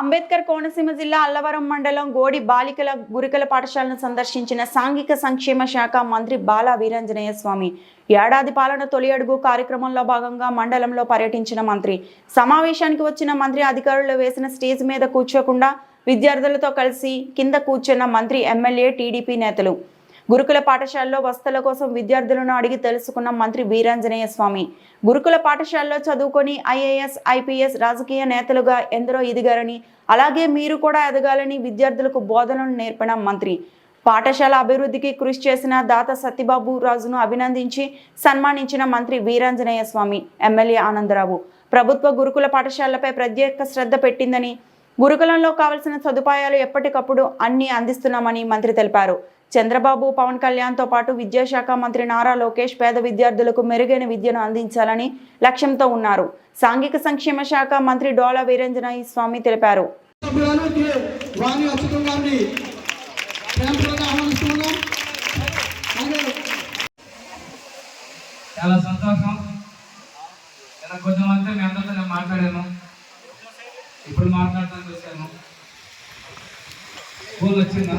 అంబేద్కర్ కోనసీమ జిల్లా అల్లవరం మండలం గోడి బాలికల గురికల పాఠశాలను సందర్శించిన సాంఘిక సంక్షేమ శాఖ మంత్రి బాలా వీరంజనేయ స్వామి ఏడాది పాలన తొలి అడుగు కార్యక్రమంలో భాగంగా మండలంలో పర్యటించిన మంత్రి. సమావేశానికి వచ్చిన మంత్రి అధికారులు వేసిన స్టేజ్ మీద కూర్చోకుండా విద్యార్థులతో కలిసి కింద కూర్చున్న మంత్రి ఎమ్మెల్యే టీడీపీ నేతలు. గురుకుల పాఠశాలలో వసతుల కోసం విద్యార్థులను అడిగి తెలుసుకున్న మంత్రి వీరాంజనేయ స్వామి. గురుకుల పాఠశాలలో చదువుకొని ఐఏఎస్ ఐపీఎస్ రాజకీయ నేతలుగా ఎందరో ఎదిగారని అలాగే మీరు కూడా ఎదగాలని విద్యార్థులకు బోధనలు నేర్పిన మంత్రి. పాఠశాల అభివృద్ధికి కృషి చేసిన దాత సత్యబాబు రాజును అభినందించి సన్మానించిన మంత్రి వీరాంజనేయ స్వామి ఎమ్మెల్యే ఆనందరావు. ప్రభుత్వ గురుకుల పాఠశాలలపై ప్రత్యేక శ్రద్ధ పెట్టిందని గురుకులంలో కావలసిన సదుపాయాలు ఎప్పటికప్పుడు అన్ని అందిస్తున్నామని మంత్రి తెలిపారు. చంద్రబాబు పవన్ కళ్యాణ్తో పాటు విద్యాశాఖ మంత్రి నారా లోకేష్ పేద విద్యార్థులకు మెరుగైన విద్యను అందించాలని లక్ష్యంతో ఉన్నారు. సాంఘిక సంక్షేమ శాఖ మంత్రి డోలా వీరేంజనేయ స్వామి తెలిపారు. చాలా సంతోషం. ఇలా కొంచెం అంతా మీ అందరితో నేను మాట్లాడాను. ఇప్పుడు మాట్లాడటానికి వచ్చాను. ఫోన్ వచ్చిందా?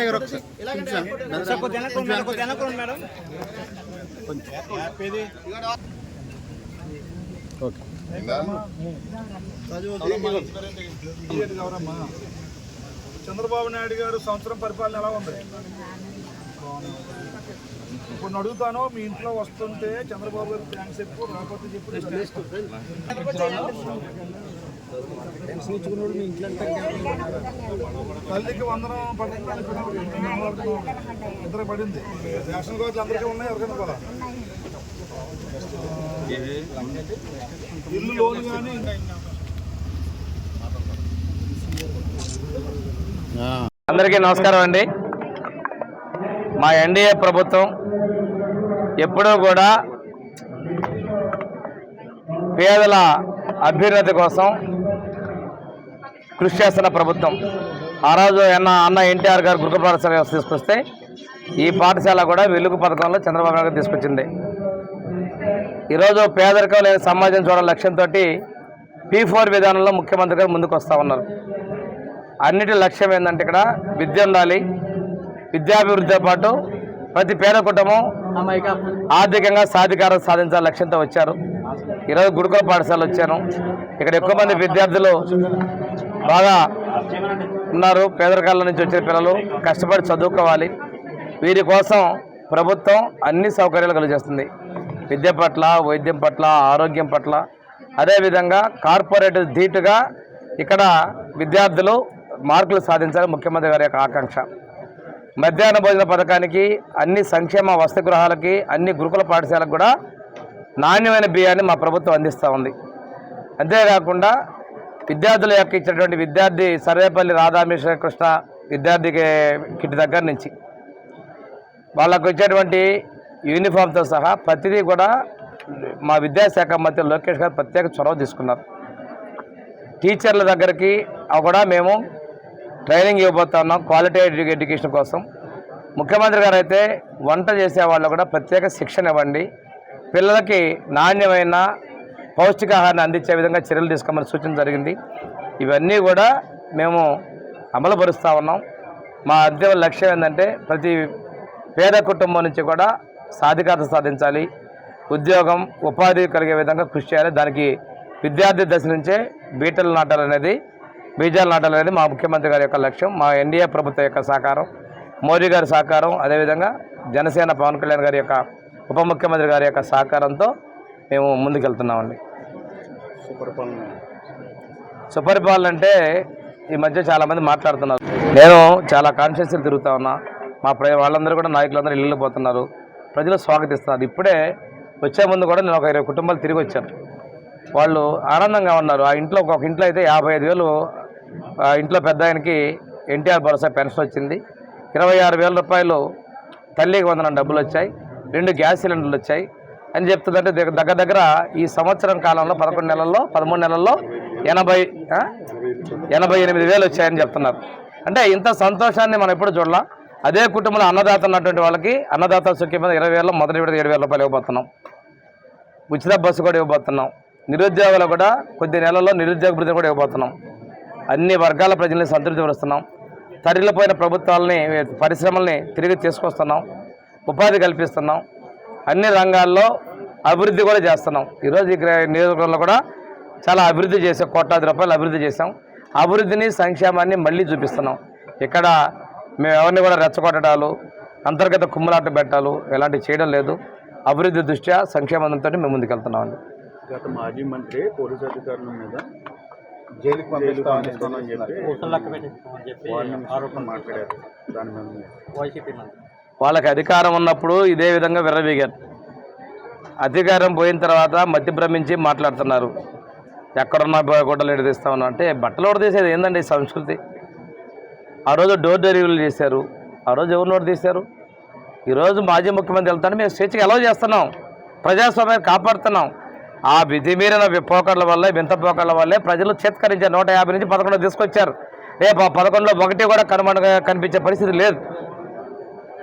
గారు ఒకసారి. ఓకే. గౌరమ్మ చంద్రబాబు నాయుడు గారు సంవత్సరం పరిపాలన ఎలా ఉంది? ఇప్పుడు అడుగుతాను మీ ఇంట్లో వస్తుంటే చంద్రబాబు గారు థ్యాంక్స్ చెప్పు రాకపోతే చెప్పు. తల్లికి వందనం పథకానికి ఇద్దరు పడింది. రేషన్ కార్డులు అందరికీ ఉన్నాయి ఎవరికైనా కూడా ఇల్లు లోన్ కానీ అందరికీ నమస్కారం అండి. మా ఎన్డీఏ ప్రభుత్వం ఎప్పుడూ కూడా పేదల అభ్యున్నతి కోసం కృషి చేస్తున్న ప్రభుత్వం. ఆ రోజు అన్న అన్న ఎన్టీఆర్ గారు గురుకుల పాఠశాల తీసుకొస్తే ఈ పాఠశాల కూడా వెలుగు పథకంలో చంద్రబాబు నాయుడు గారు తీసుకొచ్చింది. ఈరోజు పేదరికం లేని సమాజం చూడాల లక్ష్యంతో పీ ఫోర్ విధానంలో ముఖ్యమంత్రి గారు ముందుకు వస్తూ ఉన్నారు. అన్నిటి లక్ష్యం ఏంటంటే ఇక్కడ విద్య ఉండాలి విద్యాభివృద్ధితో పాటు ప్రతి పేద కుటుంబం ఆర్థికంగా సాధికారం సాధించాల లక్ష్యంతో వచ్చారు. ఈరోజు గురుకుల పాఠశాల వచ్చాను. ఇక్కడ ఎక్కువ మంది విద్యార్థులు బాగా ఉన్నారు. పేదరికాల నుంచి వచ్చిన పిల్లలు కష్టపడి చదువుకోవాలి. వీరి కోసం ప్రభుత్వం అన్ని సౌకర్యాలు కలిగజేస్తుంది. విద్య పట్ల వైద్యం పట్ల ఆరోగ్యం పట్ల. అదేవిధంగా కార్పొరేట్ ధీటుగా ఇక్కడ విద్యార్థులు మార్కులు సాధించాలి ముఖ్యమంత్రి గారి యొక్క ఆకాంక్ష. మధ్యాహ్న భోజన పథకానికి అన్ని సంక్షేమ వసతి గృహాలకి అన్ని గురుకుల పాఠశాలకు కూడా నాణ్యమైన బియ్యాన్ని మా ప్రభుత్వం అందిస్తూ ఉంది. అంతేకాకుండా విద్యార్థుల యొక్క ఇచ్చినటువంటి విద్యార్థి సర్వేపల్లి రాధామేశ్వర కృష్ణ విద్యార్థికి కిట్ దగ్గర నుంచి. వాళ్ళకు వచ్చేటువంటి యూనిఫామ్తో సహా ప్రతిదీ కూడా మా విద్యాశాఖ మంత్రి లోకేష్ గారు ప్రత్యేక చొరవ తీసుకున్నారు. టీచర్ల దగ్గరికి అవి కూడా మేము ట్రైనింగ్ ఇవ్వబోతున్నాం క్వాలిటీ ఎడ్యుకేషన్ కోసం. ముఖ్యమంత్రి గారు అయితే వంట చేసే వాళ్ళు కూడా ప్రత్యేక శిక్షణ ఇవ్వండి. పిల్లలకి నాణ్యమైన పౌష్టికాహారాన్ని అందించే విధంగా చర్యలు తీసుకోమని సూచన జరిగింది. ఇవన్నీ కూడా మేము అమలుపరుస్తూ ఉన్నాం. మా అంతిమ లక్ష్యం ఏంటంటే ప్రతి పేద కుటుంబం నుంచి కూడా సాధికారత సాధించాలి. ఉద్యోగం ఉపాధి కలిగే విధంగా కృషి చేయాలి. దానికి విద్యార్థి దశ నుంచే బీటలు నాటాలనేది బీజాలు నాటాలనేది మా ముఖ్యమంత్రి గారి యొక్క లక్ష్యం మా ఎన్డీఏ ప్రభుత్వం యొక్క సహకారం మోదీ గారి సహకారం అదేవిధంగా జనసేన పవన్ కళ్యాణ్ గారి యొక్క ఉప ముఖ్యమంత్రి గారి యొక్క సహకారంతో మేము ముందుకెళ్తున్నామండి. సుపరిపాలన అంటే ఈ మధ్య చాలామంది మాట్లాడుతున్నారు. నేను చాలా కాన్షియస్గా తిరుగుతా ఉన్నా. మా ప్ర వాళ్ళందరూ కూడా నాయకులందరూ ఇల్లు పోతున్నారు. ప్రజలు స్వాగతిస్తున్నారు. ఇప్పుడే వచ్చే ముందు కూడా నేను ఒక ఇరవై కుటుంబాలు తిరిగి వచ్చాను. వాళ్ళు ఆనందంగా ఉన్నారు. ఆ ఇంట్లో ఒక ఇంట్లో అయితే యాభై ఐదు వేలు ఆ ఇంట్లో పెద్ద ఆయనకి ఎన్టీఆర్ భరోసా పెన్షన్ వచ్చింది. ఇరవై ఆరు వేల రూపాయలు తల్లికి వందనం డబ్బులు వచ్చాయి. రెండు గ్యాస్ సిలిండర్లు వచ్చాయి. అని చెప్తుందంటే దగ్గర దగ్గర దగ్గర ఈ సంవత్సరం కాలంలో పదకొండు నెలల్లో పదమూడు నెలల్లో ఎనభై ఎనభై ఎనిమిది వేలు వచ్చాయని చెప్తున్నారు. అంటే ఇంత సంతోషాన్ని మనం ఎప్పుడు చూడాల? అదే కుటుంబంలో అన్నదాత ఉన్నటువంటి వాళ్ళకి అన్నదాత సుఖీ మీద ఇరవై వేల మొదటి విడత ఏడు వేల రూపాయలు ఇవ్వబోతున్నాం. ఉచిత బస్సు కూడా ఇవ్వబోతున్నాం. నిరుద్యోగులు కూడా కొద్ది నెలల్లో నిరుద్యోగ భృతి కూడా ఇవ్వబోతున్నాం. అన్ని వర్గాల ప్రజల్ని సంతృప్తిపరుస్తున్నాం తరిలిపోయిన ప్రభుత్వాలని పరిశ్రమల్ని తిరిగి తీసుకొస్తున్నాం. ఉపాధి కల్పిస్తున్నాం. అన్ని రంగాల్లో అభివృద్ధి కూడా చేస్తున్నాం. ఈరోజు ఈ గ్రా- నియోజకవర్గంలో కూడా చాలా అభివృద్ధి చేసాం కోట్లాది రూపాయలు అభివృద్ధి చేసాం అభివృద్ధిని సంక్షేమాన్ని మళ్ళీ చూపిస్తున్నాం. ఇక్కడ మేము ఎవరిని కూడా రెచ్చగొట్టడాలు అంతర్గత కుమ్ములాట పెట్టాలు ఇలాంటివి చేయడం లేదు. అభివృద్ధి దృష్ట్యా సంక్షేమంతో మేము ముందుకెళ్తున్నామండి. గత మాజీ మంత్రి పోలీసు అధికారుల మీద జైలుకి పంపిస్తామని చెప్పి ఆరోపణ మాట్లాడారు. దాని మీద మీరు- వాళ్ళకి అధికారం ఉన్నప్పుడు ఇదే విధంగా విర్రవీగారు అధికారం పోయిన తర్వాత మతి భ్రమించి మాట్లాడుతున్నారు. ఎక్కడున్నా గుడ్డలు ఎడదీస్తామని అంటే బట్టలు తీసేది? ఏందండి ఈ సంస్కృతి? ఆ రోజు డోర్ డెలివరీలు చేశారు. ఆ రోజు ఎవరు నోటు తీశారు? ఈరోజు మాజీ ముఖ్యమంత్రి వెళ్తాను మేము స్వేచ్ఛగా ఎలా చేస్తున్నాం? ప్రజాస్వామ్యాన్ని కాపాడుతున్నాం. ఆ విధి మీరిన పోకర్ల వల్ల వింత పోకర్ల వల్లే ప్రజలు చేత్కరించారు. నూట యాభై నుంచి పదకొండు తీసుకొచ్చారు. రేపు ఆ పదకొండులో ఒకటి కూడా కనుమ కనిపించే పరిస్థితి లేదు.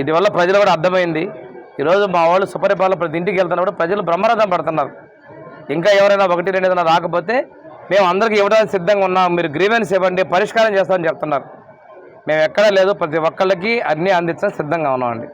ఇది వల్ల ప్రజలు కూడా అర్థమైంది. ఈరోజు మా వాళ్ళు సుపరిపాలన ప్రతి ఇంటికి వెళ్తున్నప్పుడు ప్రజలు బ్రహ్మరథం పడుతున్నారు. ఇంకా ఎవరైనా ఒకటి రెండు ఏదైనా రాకపోతే మేము అందరికీ ఇవ్వడానికి సిద్ధంగా ఉన్నాం. మీరు గ్రీవెన్స్ ఇవ్వండి పరిష్కారం చేస్తామని చెప్తున్నారు. మేము ఎక్కడా లేదు ప్రతి ఒక్కళ్ళకి అన్నీ అందించడం సిద్ధంగా ఉన్నామండి.